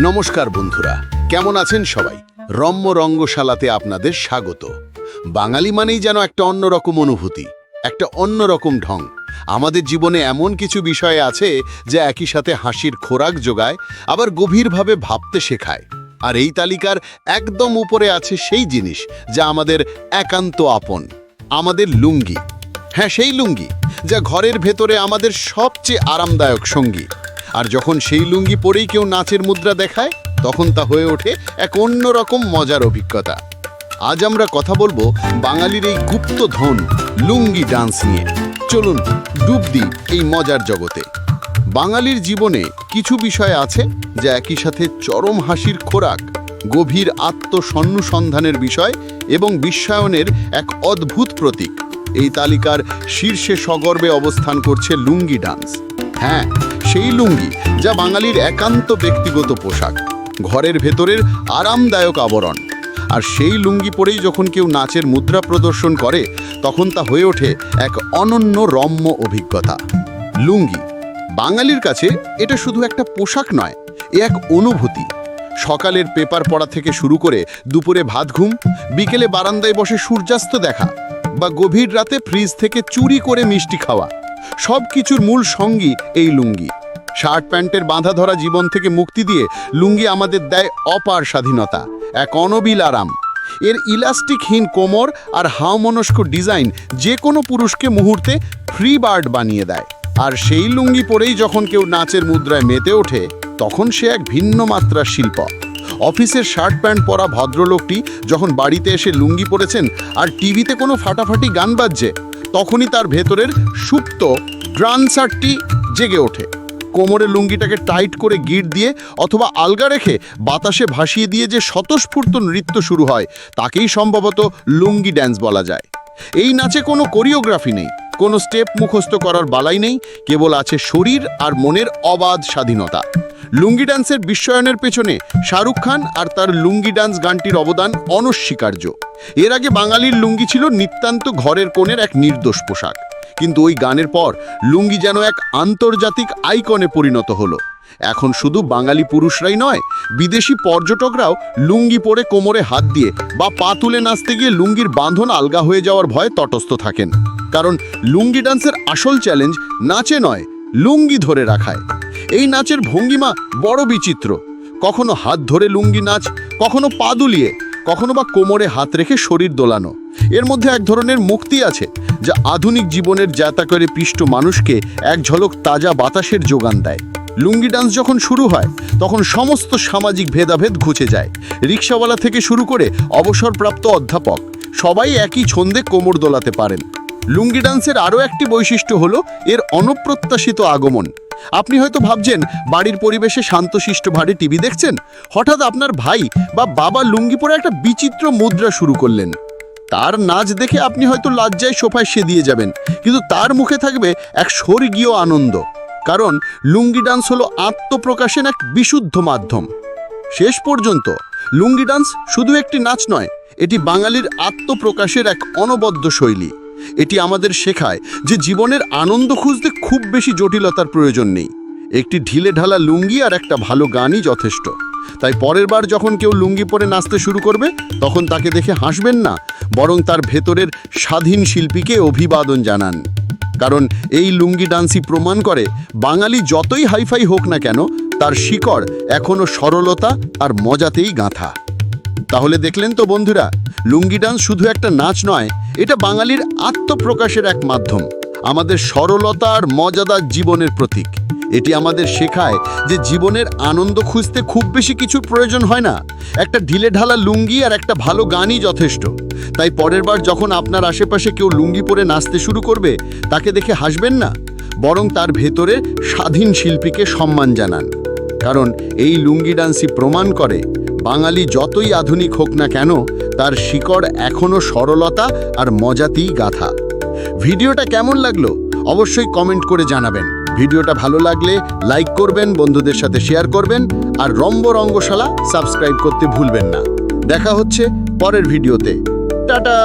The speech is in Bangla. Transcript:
নমস্কার বন্ধুরা, কেমন আছেন সবাই? রম্য রঙ্গশালাতে আপনাদের স্বাগত। বাঙালি মানেই যেন একটা অন্যরকম অনুভূতি, একটা অন্যরকম ঢং। আমাদের জীবনে এমন কিছু বিষয় আছে যা একই সাথে হাসির খোরাক যোগায়, আবার গভীরভাবে ভাবতে শেখায়। আর এই তালিকার একদম উপরে আছে সেই জিনিস যা আমাদের একান্ত আপন, আমাদের লুঙ্গি। হ্যাঁ সেই লুঙ্গি যা ঘরের ভেতরে আমাদের সবচেয়ে আরামদায়ক সঙ্গী। আর যখন সেই লুঙ্গি পরেই কেউ নাচের মুদ্রা দেখায়, তখন তা হয়ে ওঠে এক অন্যরকম মজার অভিজ্ঞতা। আজ আমরা কথা বলব বাঙালির এই গুপ্ত ধন লুঙ্গি ডান্স নিয়ে। চলুন, ডুব দিই এই মজার জগতে। বাঙালির জীবনে কিছু বিষয় আছে যা একই সাথে চরম হাসির খোরাক, গভীর আত্মসন্নুসন্ধানের বিষয় এবং বিশ্বায়নের এক অদ্ভুত প্রতীক। এই তালিকার শীর্ষে সগর্বে অবস্থান করছে লুঙ্গি ডান্স। হ্যাঁ সেই লুঙ্গি যা বাঙালির একান্ত ব্যক্তিগত পোশাক, ঘরের ভেতরের আরামদায়ক আবরণ। আর সেই লুঙ্গি পরেই যখন কেউ নাচের মুদ্রা প্রদর্শন করে, তখন তা হয়ে ওঠে এক অনন্য রম্য অভিজ্ঞতা। লুঙ্গি, বাঙালির কাছে এটা শুধু একটা পোশাক নয়, এ এক অনুভূতি। সকালের পেপার পড়া থেকে শুরু করে দুপুরে ভাত ঘুম, বিকেলে বারান্দায় বসে সূর্যাস্ত দেখা, বা গভীর রাতে ফ্রিজ থেকে চুরি করে মিষ্টি খাওয়া। সব কিছুর মূল সঙ্গী এই লুঙ্গি। শার্ট প্যান্টের বাঁধা ধরা জীবন থেকে মুক্তি দিয়ে লুঙ্গি আমাদের দেয় অপার স্বাধীনতা, এক অনবিল আরাম। এর ইলাস্টিকহীন কোমর আর হাওমনস্ক ডিজাইন যে কোনো পুরুষকে মুহূর্তে ফ্রি বার্ড বানিয়ে দেয়। আর সেই লুঙ্গি পরেই যখন কেউ নাচের মুদ্রায় মেতে ওঠে, তখন সে এক ভিন্ন মাত্রার শিল্প। অফিসের শার্ট প্যান্ট পরা ভদ্রলোকটি যখন বাড়িতে এসে লুঙ্গি পরেছেন আর টিভিতে কোনো ফাটাফাটি গান বাজছে, তখনই তার ভেতরের সুপ্ত ড্রান্সারটি জেগে ওঠে। কোমরে লুঙ্গিটাকে টাইট করে গিট দিয়ে অথবা আলগা রেখে বাতাসে ভাসিয়ে দিয়ে যে স্বতঃস্ফূর্ত নৃত্য শুরু হয়, তাকেই সম্ভবত লুঙ্গি ড্যান্স বলা যায়। এই নাচে কোনো কোরিওগ্রাফি নেই, কোনো স্টেপ মুখস্থ করার বালাই নেই, কেবল আছে শরীর আর মনের অবাধ স্বাধীনতা। লুঙ্গি ডান্সের বিশ্বায়নের পেছনে শাহরুখ খান আর তার লুঙ্গি ডান্স গানটির অবদান অনস্বীকার্য। এর আগে বাঙালির লুঙ্গি ছিল নিতান্ত ঘরের কোণের এক নির্দোষ পোশাক। কিন্তু ওই গানের পর লুঙ্গি যেন এক আন্তর্জাতিক আইকনে পরিণত হলো। এখন শুধু বাঙালি পুরুষরাই নয়, বিদেশি পর্যটকরাও লুঙ্গি পরে কোমরে হাত দিয়ে বা পা তুলে নাচতে গিয়ে লুঙ্গির বাঁধন আলগা হয়ে যাওয়ার ভয়ে তটস্থ থাকেন। কারণ লুঙ্গি ডান্সের আসল চ্যালেঞ্জ নাচে নয়, লুঙ্গি ধরে রাখায়। এই নাচের ভঙ্গিমা বড় বিচিত্র। কখনো হাত ধরে লুঙ্গি নাচ, কখনো পা দুলিয়ে, কখনো বা কোমরে হাত রেখে শরীর দোলানো। এর মধ্যে এক ধরনের মুক্তি আছে, যা আধুনিক জীবনের যাতা করে পিষ্ট মানুষকে এক ঝলক তাজা বাতাসের যোগান দেয়। লুঙ্গি ডান্স যখন শুরু হয়, তখন সমস্ত সামাজিক ভেদাভেদ ঘুচে যায়। রিক্সাওয়ালা থেকে শুরু করে অবসরপ্রাপ্ত অধ্যাপক, সবাই একই ছন্দে কোমর দোলাতে পারেন। লুঙ্গি ডান্সের আরও একটি বৈশিষ্ট্য হলো এর অনপ্রত্যাশিত আগমন। আপনি হয়তো ভাবছেন, বাড়ির পরিবেশে শান্তশিষ্ট ভারে টিভি দেখছেন? হঠাৎ আপনার ভাই বা বাবা লুঙ্গি পরে একটা বিচিত্র মুদ্রা শুরু করলেন। তার নাচ দেখে আপনি হয়তো লজ্জায় সোফায় সেদিয়ে যাবেন, কিন্তু তার মুখে থাকবে এক স্বর্গীয় আনন্দ। কারণ লুঙ্গি ডান্স হলো আত্মপ্রকাশের এক বিশুদ্ধ মাধ্যম। শেষ পর্যন্ত, লুঙ্গি ডান্স শুধু একটি নাচ নয়, এটি বাঙালির আত্মপ্রকাশের এক অনবদ্য শৈলী। এটি আমাদের শেখায় যে জীবনের আনন্দ খুঁজতে খুব বেশি জটিলতার প্রয়োজন নেই। একটি ঢিলে ঢালা লুঙ্গি আর একটা ভালো গানই যথেষ্ট। তাই পরের বার যখন কেউ লুঙ্গি পরে নাচতে শুরু করবে, তখন তাকে দেখে হাসবেন না, বরং তার ভেতরের স্বাধীন শিল্পীকে অভিবাদন জানান। কারণ এই লুঙ্গি ডান্সই প্রমাণ করে, বাঙালি যতই হাইফাই হোক না কেন, তার শিকড় এখনও সরলতা আর মজাতেই গাঁথা। তাহলে দেখলেন তো বন্ধুরা লুঙ্গি ডান্স শুধু একটা নাচ নয়, এটা বাঙালির আত্মপ্রকাশের এক মাধ্যম। আমাদের সরলতা আর মজাদার জীবনের প্রতীক। এটি আমাদের শেখায় যে জীবনের আনন্দ খুঁজতে খুব বেশি কিছুর প্রয়োজন হয় না। একটা ঢিলে ঢালা লুঙ্গি আর একটা ভালো গানই যথেষ্ট। তাই পরের বার যখন আপনার আশেপাশে কেউ লুঙ্গি পরে নাচতে শুরু করবে, তাকে দেখে হাসবেন না, বরং তার ভেতরে স্বাধীন শিল্পীকে সম্মান জানান। কারণ এই লুঙ্গি ডান্সই প্রমাণ করে, বাঙালি যতই আধুনিক হোক না কেন তার শিকড় এখনও সরলতা আর মজাতেই গাথা। ভিডিওটা কেমন লাগল অবশ্যই কমেন্ট করে জানাবেন। ভিডিওটা ভালো লাগলে লাইক করবেন, বন্ধুদের সাথে শেয়ার করবেন আর রম্ব রঙ্গশালা সাবস্ক্রাইব করতে ভুলবেন না। দেখা হচ্ছে পরের ভিডিওতে। টাটা!